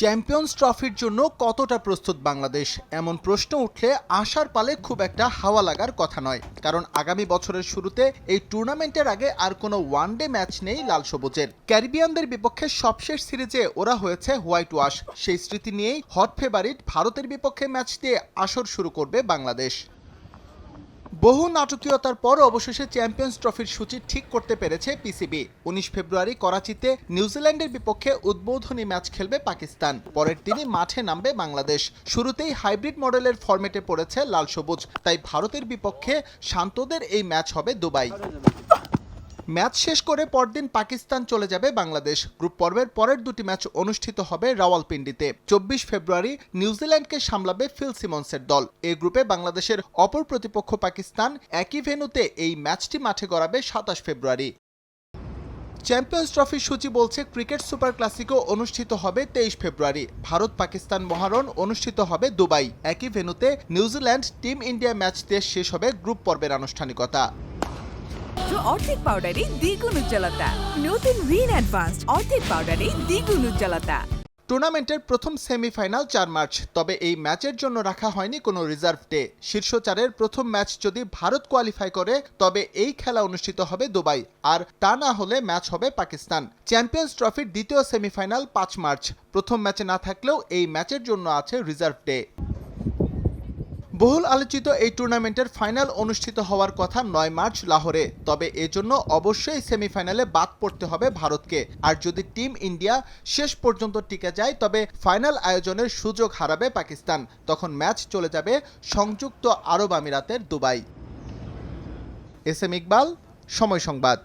Champions ট্রফির জন্য কতটা প্রস্তুত বাংলাদেশ? এমন প্রশ্ন উঠলে আশার পালে খুব একটা হাওয়া লাগার কথা নয়। কারণ আগামী বছরের শুরুতে এই টুর্নামেন্টের আগে আর কোনো ওয়ানডে ম্যাচ নেই লাল সবুজের। ক্যারিবিয়ানদের বিপক্ষে সবশেষ সিরিজে ওরা হয়েছে হোয়াইট ওয়াশ। সেই স্মৃতি নিয়েই হট ফেভারিট ভারতের বিপক্ষে ম্যাচ দিয়ে আসর শুরু করবে বাংলাদেশ। বহু নাটকীয়তার পর অবশেষে চ্যাম্পিয়ন্স ট্রফির সূচি ঠিক করতে পেরেছে পিসিবি উনিশ ফেব্রুয়ারি করাচিতে নিউজিল্যান্ডের বিপক্ষে উদ্বোধনী ম্যাচ খেলবে পাকিস্তান। পরের দিনই মাঠে নামবে বাংলাদেশ। শুরুতেই হাইব্রিড মডেলের ফরম্যাটে পড়েছে লাল সবুজ। তাই ভারতের বিপক্ষে শান্তদের এই ম্যাচ হবে দুবাই। ম্যাচ শেষ করে পরদিন পাকিস্তান চলে যাবে বাংলাদেশ। গ্রুপ পর্বের পরের দুটি ম্যাচ অনুষ্ঠিত হবে রাওয়ালপিন্ডিতে। চব্বিশ ফেব্রুয়ারি নিউজিল্যান্ডকে সামলাবে ফিল সিমন্সের দল। এই গ্রুপে বাংলাদেশের অপর প্রতিপক্ষ পাকিস্তান একই ভেনুতে এই ম্যাচটি মাঠে গড়াবে সাতাশ ফেব্রুয়ারি। চ্যাম্পিয়ন্স ট্রফির সূচি বলছে ক্রিকেট সুপার ক্লাসিকো অনুষ্ঠিত হবে তেইশ ফেব্রুয়ারি। ভারত পাকিস্তান মহারণ অনুষ্ঠিত হবে দুবাই। একই ভেন্যুতে নিউজিল্যান্ড টিম ইন্ডিয়া ম্যাচ দিয়ে শেষ হবে গ্রুপ পর্বের আনুষ্ঠানিকতা। অর্ধেক পাউডারে দ্বিগুণ উজ্জ্বলতা। নতুন রিন অ্যাডভান্সড অর্ধেক পাউডারে দ্বিগুণ উজ্জ্বলতা। টুর্নামেন্টের প্রথম সেমিফাইনাল চার মার্চ, তবে এই ম্যাচের জন্য রাখা হয়নি কোনো রিজার্ভ ডে শীর্ষ চারের প্রথম ম্যাচ যদি ভারত কোয়ালিফাই করে, তবে এই খেলা অনুষ্ঠিত হবে দুবাই, আর তা না হলে ম্যাচ হবে পাকিস্তান। চ্যাম্পিয়ন্স ট্রফির দ্বিতীয় সেমিফাইনাল পাঁচ মার্চ। প্রথম ম্যাচে না থাকলেও এই ম্যাচের জন্য আছে রিজার্ভ ডে বহুল আলোচিত এই টুর্নামেন্টের ফাইনাল অনুষ্ঠিত হওয়ার কথা নয় মার্চ লাহোরে। তবে এজন্য অবশ্যই সেমিফাইনালে বাদ পড়তে হবে ভারতকে। আর যদি টিম ইন্ডিয়া শেষ পর্যন্ত টিকে যায়, তবে ফাইনাল আয়োজনের সুযোগ হারাবে পাকিস্তান। তখন ম্যাচ চলে যাবে সংযুক্ত আরব আমিরাতের দুবাই। এস এম ইকবাল, সময় সংবাদ।